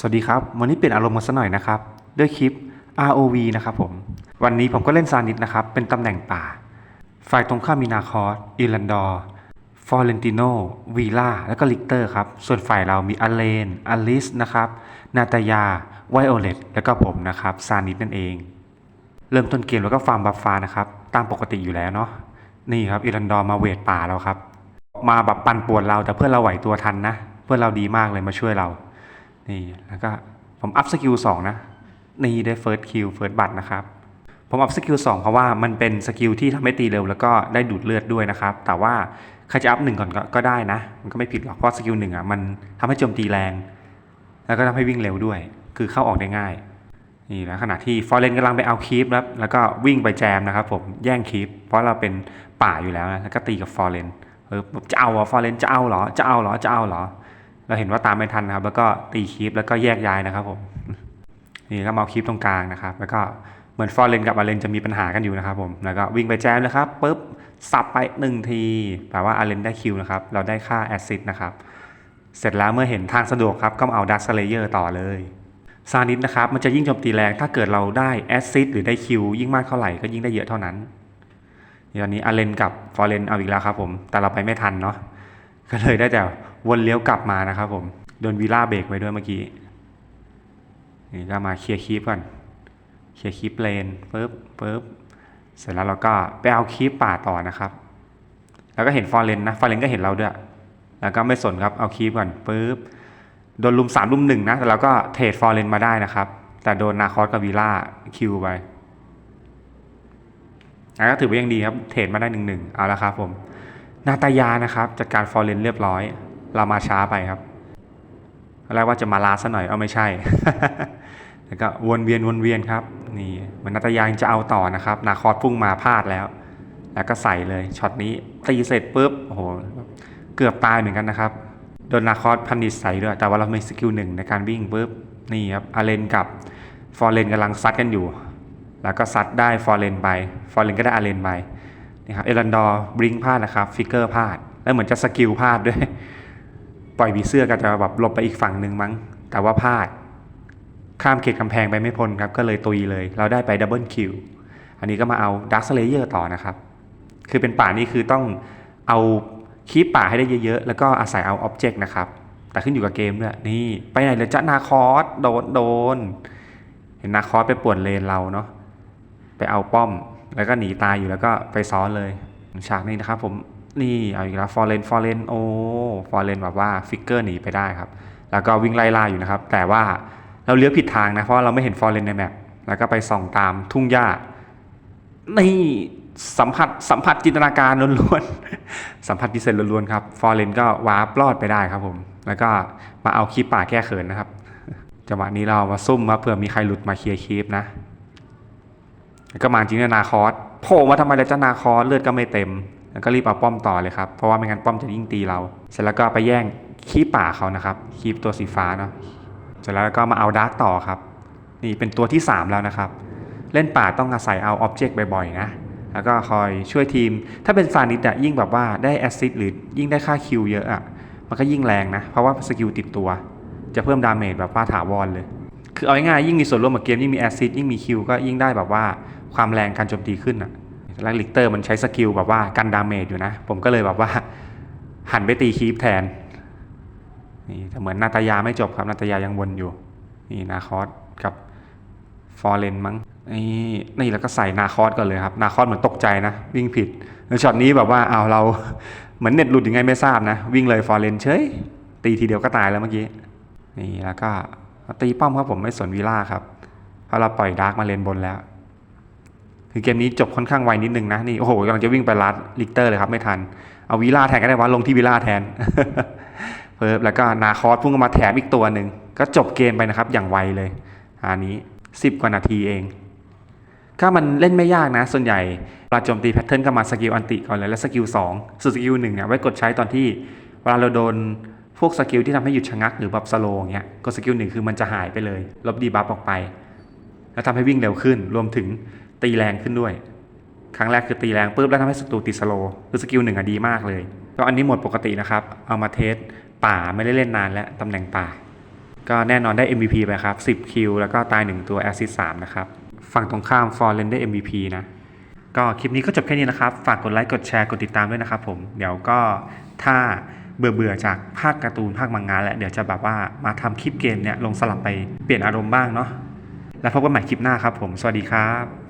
สวัสดีครับ วันนี้เปลี่ยนอารมณ์มาสักหน่อยนะครับ ด้วยคลิป ROV นะครับผม วันนี้ผมก็เล่นซานิสนะครับ เป็นตำแหน่งป่า ฝ่ายตรงข้ามมีนาคอสอิรันดอร์ ฟอเรนติโนวีล่า แล้วก็ลิกเตอร์ครับ ส่วนฝ่ายเรามีอเลน อลิสนะครับ นาตายา ไวโอเลตแล้วก็ผมนะครับ ซานิสนั่นเอง เริ่มต้นเกมแล้วก็ฟาร์มบัฟฟ้านะครับ ตามปกติอยู่แล้วเนาะ นี่ครับอิรันดอร์มาเวทป่าแล้วครับ มาแบบปั่นป่วนเราแต่เพื่อนเราไหวตัวทันนะ เพื่อนเราดีมากเลยมาช่วยเรา นี่แล้วก็ผมอัพสกิลสองนะ นี่ได้เฟิร์สคิวเฟิร์สบัตนะครับ ผมอัพสกิลสองเพราะว่ามันเป็นสกิลที่ทำให้ตีเร็วแล้วก็ได้ดูดเลือดด้วยนะครับ แต่ว่าใครจะอัพหนึ่งก่อนก็ก็ได้นะ มันก็ไม่ผิดหรอกเพราะสกิลหนึ่งอะมันทำให้โจมตีแรง แล้วก็ทำให้วิ่งเร็วด้วย คือเข้าออกได้ง่ายนี่นะขณะที่ฟอร์เรนกำลังไปเอาคีปแล้วแล้วก็วิ่งไปแจมนะครับผมแย่งคีปเพราะเราเป็นป่าอยู่แล้วนะแล้วก็ตีกับฟอร์เรนเออจะเอาเหรอฟอร์เรนจะเอาเหรอจะเอาเหรอจะเอาเหรอ เราเห็นว่าตามไม่ทันนะครับ แล้วก็ตีคีปแล้วก็แยกย้ายนะครับผมนี่ก็มาเอาคีปตรงกลางนะครับ แล้วก็เหมือนฟอร์เรนกับอาเลนจะมีปัญหากันอยู่นะครับผมแล้วก็วิ่งไปแจมนะครับปุ๊บสับไปหนึ่งทีแปลว่าอาเลนได้คิวนะครับเราได้ค่าแอซิดนะครับเสร็จแล้วเมื่อเห็นทางสะดวกครับก็เอาดักสเลเยอร์ต่อเลยซานิสนะครับมันจะยิ่งโจมตีแรงถ้าเกิดเราได้แอซิดหรือได้คิวยิ่งมากเท่าไหร่ก็ยิ่งได้เยอะเท่านั้นตอนนี้อาเลนกับฟอร์เรนเอาอีกแล้วครับผมแต่เราไปไม่ทันเนาะก็เลยได้แต่ วนเลี้ยวกลับมานะครับผมโดนวีล่าเบรกไว้ด้วยเมื่อกี้นี่ก็มาเคลียร์คีปก่อนเคลียร์คีปเลนปึ๊บปึ๊บเสร็จแล้วเราก็ไปเอาคีปป่าต่อนะครับ แล้วก็เห็นฟอร์เรนนะฟอร์เรนก็เห็นเราด้วยแล้วก็ไม่สนครับเอาคีปก่อนปึ๊บโดนลุมสามลุมหนึ่งนะแต่เราก็เทรดฟอร์เรนมาได้นะครับ แต่โดนนาคอสกับวีล่าคิวไปแล้วก็ถือว่ายังดีครับ เทรดมาได้หนึ่งหนึ่งเอาละครับผม นาตายานะครับจัดการฟอร์เรนเรียบร้อย เรามาช้าไปครับอะไรกว่าจะมาลาซะหน่อย เอาไม่ใช่ แล้วก็วนเวียนวนเวียนครับ นี่เหมือนนาตยายังจะเอาต่อนะครับ นาคอสพุ่งมาพลาดแล้ว แล้วก็ใส่เลยช็อตนี้ตีเสร็จปุ๊บโอ้โหเกือบตายเหมือนกันนะครับโดนนาคอสพันิชใส่ด้วย แต่ว่าเรามีสกิลหนึ่งในการวิ่งปุ๊บนี่ครับอาเลนกับฟอร์เรนกำลังซัดกันอยู่ แล้วก็ซัดได้ฟอร์เรนไปฟอร์เรนก็ได้อาเลนไปนี่ครับเอรันดอร์บริงพลาดนะครับฟิกเกอร์พลาด แล้วเหมือนจะสกิลพลาดด้วย ปล่อยบีเสื้อก็จะแบบหลบไปอีกฝั่งหนึ่งมั้ง แต่ว่าพลาด ข้ามเขตกำแพงไปไม่พ้นครับ ก็เลยตุยเลย เราได้ไปดับเบิลคิว อันนี้ก็มาเอาดักสเลเยอร์ต่อนะครับ คือเป็นป่านี่คือต้องเอาคีปป่าให้ได้เยอะๆ แล้วก็อาศัยเอาอ็อบเจกต์นะครับ แต่ขึ้นอยู่กับเกมด้วยนี่ ไปไหนเลยจ้านาคอสโดนโดน เห็นนาคอสไปป่วนเลนเราเนาะ ไปเอาป้อม แล้วก็หนีตายอยู่แล้วก็ไปซ้อนเลย ฉากนี้นะครับผม นี่เอาอีกแล้วฟอร์เรนฟอร์เรนโอ้ฟอร์เรนแบบว่าฟิกเกอร์หนีไปได้ครับ แล้วก็วิ่งไล่ล่าอยู่นะครับ แต่ว่าเราเลี้ยวผิดทางนะ เพราะเราไม่เห็นฟอร์เรนในแมปแล้วก็ไปส่องตามทุ่งหญ้านี่สัมผัสสัมผัสจินตนาการล้วนๆ สัมผัสพิเศษล้วนๆครับ ฟอร์เรนก็วาร์ปรอดไปได้ครับผม แล้วก็มาเอาคีปป่าแก้เขินนะครับ จังหวะนี้เรามาซุ่มมาเผื่อมีใครหลุดมาเคลียร์คีปนะ ก็มาจริงนี่ยนาคอสโผล่มาทำไมแล้วจ้านาคอสเลือดก็ไม่เต็ม แล้วก็รีบเอาป้อมต่อเลยครับเพราะว่าไม่งั้นป้อมจะยิ่งตีเรา เสร็จแล้วก็ไปแย่งคีปป่าเขานะครับคีปตัวสีฟ้าเนาะเสร็จแล้วก็มาเอาดาร์กต่อครับ นี่เป็นตัวที่ 3 แล้วนะครับ เล่นป่าต้องอาศัยเอาอ็อบเจกต์บ่อยๆนะแล้วก็คอยช่วยทีม ถ้าเป็นซานิสอะยิ่งแบบว่าได้แอสซิสหรือยิ่งได้ค่าคิวเยอะอะมันก็ยิ่งแรงนะ เพราะว่าสกิลติดตัว จะเพิ่มดาเมจแบบว่าถาวรเลย คือเอาง่ายๆยิ่งมีส่วนร่วมกับเกมยิ่งมีแอสซิสยิ่งมีคิวก็ยิ่งได้แบบว่าความแรงการโจมตีขึ้นอะ แล้วลิกเตอร์มันใช้สกิลแบบว่ากันดาเมจอยู่นะ ผมก็เลยแบบว่าหันไปตีคีปแทน นี่แต่เหมือนนาตายาไม่จบครับ นาตายายังวนอยู่ นี่นาคอสกับฟอร์เรนมั้งนี่นี่แล้วก็ใส่นาคอสก่อนเลยครับ นาคอสเหมือนตกใจนะ วิ่งผิดแล้วช็อตนี้แบบว่าเอาเราเหมือนเน็ตหลุดยังไงไม่ทราบนะ วิ่งเลยฟอร์เรนเฉยตีทีเดียวก็ตายแล้วเมื่อกี้ นี่แล้วก็ตีป้อมครับผมไม่สนวีล่าครับเพราะเราปล่อยดาร์กมาเลนบนแล้ว คือเกมนี้จบค่อนข้างไวนิดนึงนะนี่โอ้โหกำลังจะวิ่งไปรัดลิกเตอร์เลยครับไม่ทัน เอาวีล่าแทนก็ได้วะลงที่วีล่าแทนเพิ่มแล้วก็นาคอสพุ่งมาแถมอีกตัวหนึ่งก็จบเกมไปนะครับอย่างไวเลยอันนี้ 10 กว่านาทีเองก็มันเล่นไม่ยากนะ ส่วนใหญ่เวลาโจมตีแพทเทิร์นก็มาสกิลอันติก่อนเลยแล้วสกิล2ส่วนสกิลหนึ่งเนี่ยไว้กดใช้ตอนที่เวลาเราโดนพวกสกิลที่ทำให้หยุดชะงักหรือแบบสโลอย่างเงี้ยกดสกิลหนึ่งคือมันจะหายไปเลย ลบดีบัฟออกไป แล้วทำให้วิ่งเร็วขึ้น รวมถึง ตีแรงขึ้นด้วย ครั้งแรกคือตีแรงปุ๊บแล้วทำให้ศัตรูติดสโลคือสกิลหนึ่งอะดีมากเลยก็อันนี้หมดปกตินะครับ เอามาเทสป่าไม่ได้เล่นนานแล้วตำแหน่งป่า ก็แน่นอนได้ MVP ไปครับ 10 คิว แล้วก็ตาย 1 ตัวแอสซิส3นะครับ ฝั่งตรงข้ามฟอร์เรนได้ MVP นะ ก็คลิปนี้ก็จบแค่นี้นะครับ ฝากกดไลค์ กดแชร์ กดติดตามด้วยนะครับผม เดี๋ยวก็ถ้าเบื่อเบื่อจากภาคการ์ตูนภาคมังงะแล้วเดี๋ยวจะแบบว่ามาทำคลิปเกมเนี่ยลงสลับไปเปลี่ยนอารมณ์บ้างเนาะ แล้วพบกันใหม่คลิปหน้าครับผม สวัสดีครับ